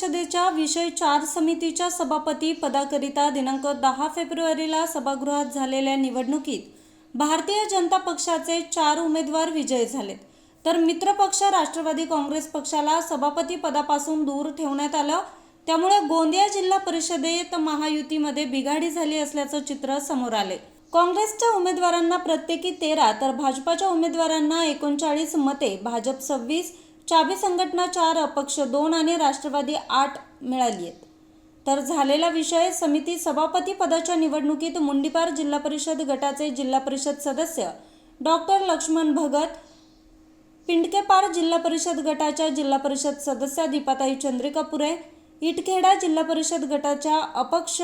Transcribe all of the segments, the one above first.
परिषदेच्या विषय चार समितीच्या सभापती पदाकरिता दिनांक दहा फेब्रुवारीला सभागृहात झालेल्या निवडणुकीत भारतीय जनता पक्षाचे चार उमेदवार विजयी झालेत. तर मित्रपक्ष राष्ट्रवादी काँग्रेस पक्षाला सभापती पदापासून दूर ठेवण्यात आलं. त्यामुळे गोंदिया जिल्हा परिषदेत महायुतीमध्ये बिघाडी झाली असल्याचं चित्र समोर आले. काँग्रेसच्या उमेदवारांना प्रत्येकी तेरा तर भाजपाच्या उमेदवारांना एकोणचाळीस मते भाजप सव्वीस चाबी संघटना चार अपक्ष दोन आणि राष्ट्रवादी आठ मिळाली आहेत. तर झालेला विषय समिती सभापती पदाच्या निवडणुकीत मुंडीपार जिल्हा परिषद गटाचे जिल्हा परिषद सदस्य डॉक्टर लक्ष्मण भगत पिंडकेपार जिल्हा परिषद गटाच्या जिल्हा परिषद सदस्या दीपाताई चंद्रिकापुरे इटखेडा जिल्हा परिषद गटाच्या अपक्ष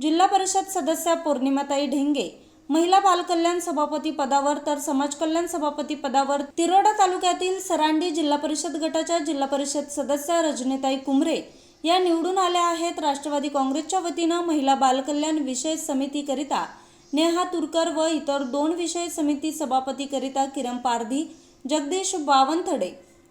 जिल्हा परिषद सदस्या पौर्णिमाताई ढेंगे महिला बालकल्याण सभापती पदावर तर समाज कल्याण सभापती पदावर तिरोडा तालुक्यातील सरांडी जिल्हा परिषद गटाच्या जिल्हा परिषद सदस्या रजनीताई कुमरे या निवडून आल्या आहेत. राष्ट्रवादी काँग्रेसच्या वतीनं महिला बालकल्याण विषय समितीकरिता नेहा तुरकर व इतर दोन विषय समिती सभापतीकरिता किरण पारधी जगदीश बावनथडे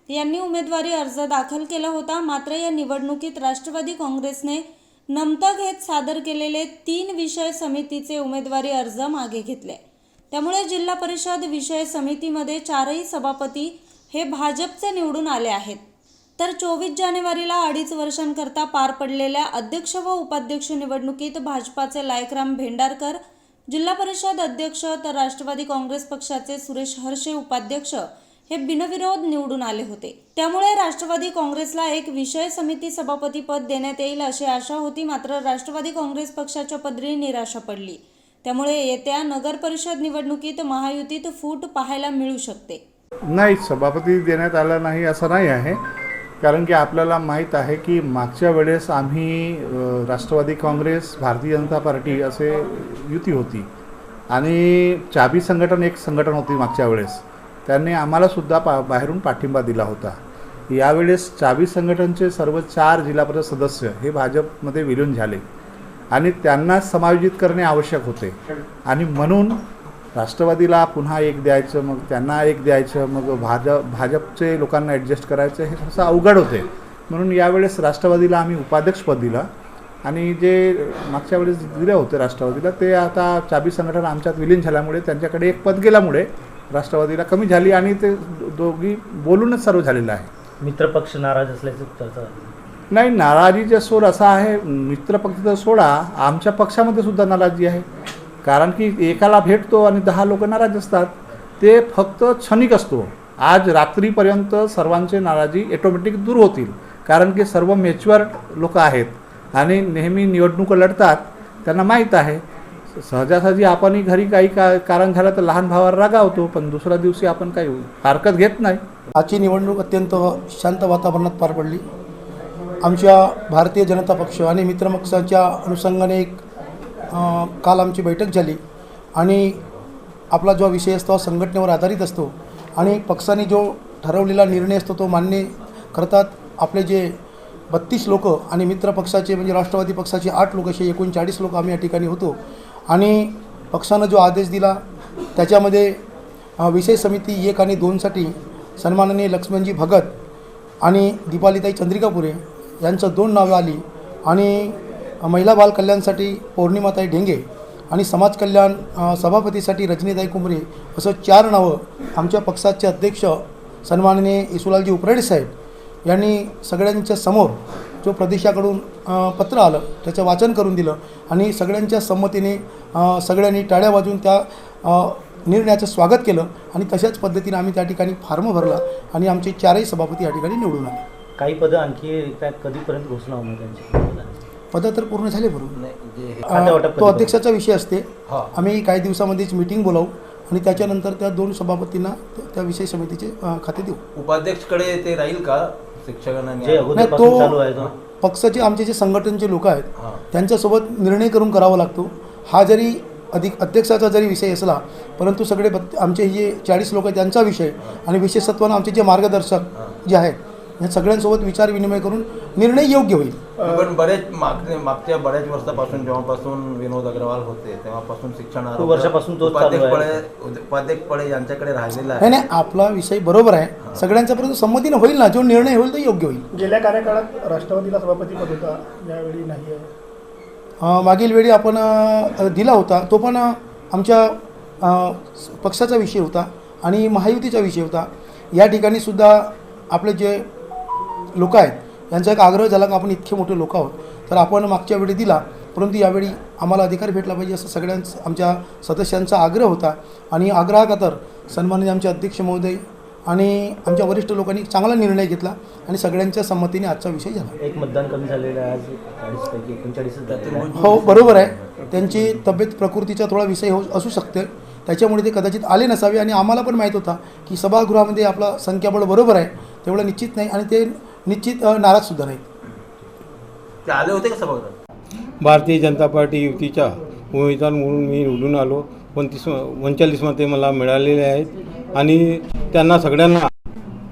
यांनी उमेदवारी अर्ज दाखल केला होता. मात्र या निवडणुकीत राष्ट्रवादी काँग्रेसने नमतं घेत सादर केलेले तीन विषय समितीचे उमेदवारी अर्ज मागे घेतले. त्यामुळे जिल्हा परिषद विषय समितीमध्ये चारही सभापती हे भाजपचे निवडून आले आहेत. तर चोवीस जानेवारीला अडीच वर्षांकरता पार पडलेल्या अध्यक्ष व उपाध्यक्ष निवडणुकीत भाजपाचे लायकराम भेंडारकर जिल्हा परिषद अध्यक्ष तर राष्ट्रवादी काँग्रेस पक्षाचे सुरेश हर्षे उपाध्यक्ष हे बिनविरोध निवडून आले होते. त्यामुळे राष्ट्रवादी काँग्रेसला एक विषय समिती सभापती पद देण्यात येईल अशी आशा होती मात्र राष्ट्रवादी काँग्रेस पक्षाच्या पदरी निराशा पडली. त्यामुळे येत्या नगर परिषद निवडणुकीत महायुतीत फूट पाहायला मिळू शकते. नाही सभापती देण्यात आला नाही असं नाही आहे. कारण की आपल्याला माहीत आहे की मागच्या वेळेस आम्ही राष्ट्रवादी काँग्रेस भारतीय जनता पार्टी असे युती होती. आणि चाबी संघटन एक संघटन होती मागच्या वेळेस. त्यांनी आम्हालासुद्धा पा बाहेरून पाठिंबा दिला होता. यावेळेस चावी संघटनचे सर्व चार जिल्हा परिषद सदस्य हे भाजपमध्ये विलीन झाले आणि त्यांना समायोजित करणे आवश्यक होते. आणि म्हणून राष्ट्रवादीला पुन्हा एक द्यायचं मग त्यांना एक द्यायचं मग भाजप भाजपचे लोकांना ॲडजस्ट करायचं हे थोडंसं अवघड होते. म्हणून यावेळेस राष्ट्रवादीला आम्ही उपाध्यक्षपद दिलं आणि जे मागच्या वेळेस दिले होते राष्ट्रवादीला ते आता चाबी संघटन आमच्यात विलीन झाल्यामुळे त्यांच्याकडे एक पद गेल्यामुळे राष्ट्रवादीला कमी झाली आणि ते दोघी बोलूनच सर्व झालेलं आहे. मित्रपक्ष नाराज असल्याचं झाली. नाही नाराजीचा सूर असा आहे मित्र पक्षाचा सोडा आमच्या पक्षामध्ये सुद्धा नाराजी आहे. कारण की एकाला भेटतो आणि दहा लोक नाराज असतात. ते फक्त क्षणिक असतो. आज रात्रीपर्यंत सर्वांचे नाराजी ऑटोमॅटिक दूर होतील. कारण की सर्व मॅच्युअर लोक आहेत. आणि नेहमी निवडणुका लढतात. त्यांना माहीत आहे. सहजासहजी आपणही घरी काही का कारण झालं तर लहान भावाला रागावतो पण दुसऱ्या दिवशी आपण काही हरकत घेत नाही. आजची निवडणूक अत्यंत शांत वातावरणात पार पडली. आमच्या भारतीय जनता पक्ष आणि मित्रपक्षाच्या अनुषंगाने एक काल आमची बैठक झाली आणि आपला जो विषय असतो संघटनेवर आधारित असतो आणि पक्षाने जो ठरवलेला निर्णय असतो तो मान्य करतात. आपले जे बत्तीस लोक आणि मित्र पक्षाचे म्हणजे राष्ट्रवादी पक्षाचे आठ लोक असे एकोणचाळीस लोक आम्ही या ठिकाणी होतो. आणि पक्षानं जो आदेश दिला त्याच्यामध्ये विषय समिती एक आणि दोनसाठी सन्माननीय लक्ष्मणजी भगत आणि दीपालीताई चंद्रिकापुरे यांचं दोन नावं आली आणि महिला बाल कल्याणसाठी पौर्णिमाताई ढेंगे आणि समाज कल्याण सभापतीसाठी रजनीताई कुंबरे असं चार नावं आमच्या पक्षाचे अध्यक्ष सन्माननीय इसुलालजी उपराडे साहेब यांनी सगळ्यांच्या समोर जो प्रदेशाकडून पत्र आलं त्याचं वाचन करून दिलं आणि सगळ्यांच्या संमतीने सगळ्यांनी टाळ्या वाजवून त्या निर्णयाचं स्वागत केलं आणि तशाच पद्धतीने आम्ही त्या ठिकाणी फॉर्म भरला आणि आमचे चारही सभापती या ठिकाणी निवडून आले. काही पदं आणखी काय कधीपर्यंत घोषणा होणार त्यांची? पदं तर पूर्ण झाले भरून. तो अध्यक्षाचा विषय असते. आम्ही काही दिवसामध्येच मिटिंग बोलावू आणि त्याच्यानंतर त्या दोन सभापतींना त्या- विषय समितीचे खाते देऊ. उपाध्यक्षकडे ते राहील का? जे न्याय? अगोदरपासून चालू आहे ना पक्षाचे आमचे जे संघटनचे लोक आहेत हां. त्यांच्यासोबत निर्णय करून करावा लागतो हा जरी अधिक अध्यक्षाचा जरी विषय असला परंतु सगळे बत्त आमचे जे चाळीस लोक आहेत त्यांचा विषय आणि विशेषत्वानं आमचे जे मार्गदर्शक जे आहेत या सगळ्यांसोबत विचार विनिमय करून निर्णय योग्य होईल. पण बरेच मागचे मागच्या बऱ्याच वर्षापासून जेव्हापासून विनोद अग्रवाल होते तेव्हापासून शिक्षण वर्षापासून आहे. उपाध्यक्ष पळे यांच्याकडे राहिलेला नाही आहे. नाही आपला विषय बरोबर आहे. सगळ्यांच्या परंतु संमतीनं होईल ना. जो निर्णय होईल तो योग्य होईल. गेल्या कार्यकाळात राष्ट्रवादीला सभापतीपद होता यावेळी नाही मागील वेळी आपण दिला होता. तो पण आमच्या पक्षाचा विषय होता आणि महायुतीचा विषय होता. या ठिकाणी सुद्धा आपले जे लोक आहेत. यांचा एक आग्रह झाला की आपण इतके मोठे लोक आहोत. तर आपण मागच्या वेळी दिला परंतु यावेळी आम्हाला अधिकार भेटला पाहिजे असं सगळ्यांच आमच्या सदस्यांचा आग्रह होता. आणि आग्रहाखातर सन्माननीय आमचे अध्यक्ष महोदय आणि आमच्या वरिष्ठ लोकांनी चांगला निर्णय घेतला आणि सगळ्यांच्या संमतीने आजचा विषय झाला. एक मतदान कमी झालेलं आहे आज हो बरोबर आहे. त्यांची तब्येत प्रकृतीचा थोडा विषय हो असू शकते. त्याच्यामुळे ते कदाचित आले नसावे आणि आम्हाला पण माहीत होता की सभागृहामध्ये आपला संख्याबळ बरोबर आहे तेवढं निश्चित नाही. आणि ते निश्चित नाराजसुद्धा नाहीत. ते आले होते का सभागृहात? भारतीय जनता पार्टी युतीचा उमेदवार म्हणून मी निवडून आलो. पंचवीस पंचेचाळीस मते मला मिळालेले आहेत. आणि त्यांना सगळ्यांना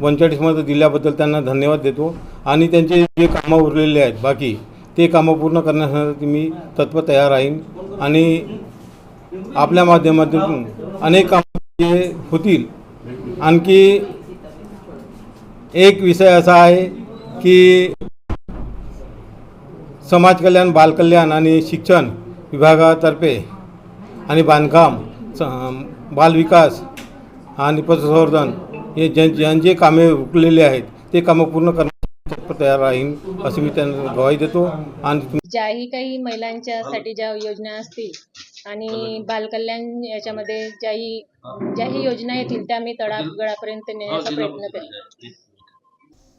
पंचेचाळीस मतं दिल्याबद्दल त्यांना धन्यवाद देतो. आणि त्यांचे जे कामं उरलेले आहेत बाकी ते कामं पूर्ण करण्यासाठी मी तत्पर तयार राहीन. आणि आपल्या माध्यमातून अनेक कामं जे होतील आणखी एक विषय असा आहे की समाज कल्याण बालकल्याण आणि शिक्षण विभागातर्फे आणि बांधकाम बालविकास आणि पशुसंवर्धन हे ज्यां ज्यांचे कामे उरलेले आहेत ते कामं पूर्ण कर तयार राहीन अशी मी त्यांना गवाही देतो. आणि ज्याही काही महिलांच्यासाठी ज्या योजना असतील आणि बालकल्याण याच्यामध्ये ज्याही ज्याही योजना येतील त्या मी तळागाळापर्यंत नेण्याचा प्रयत्न करेन.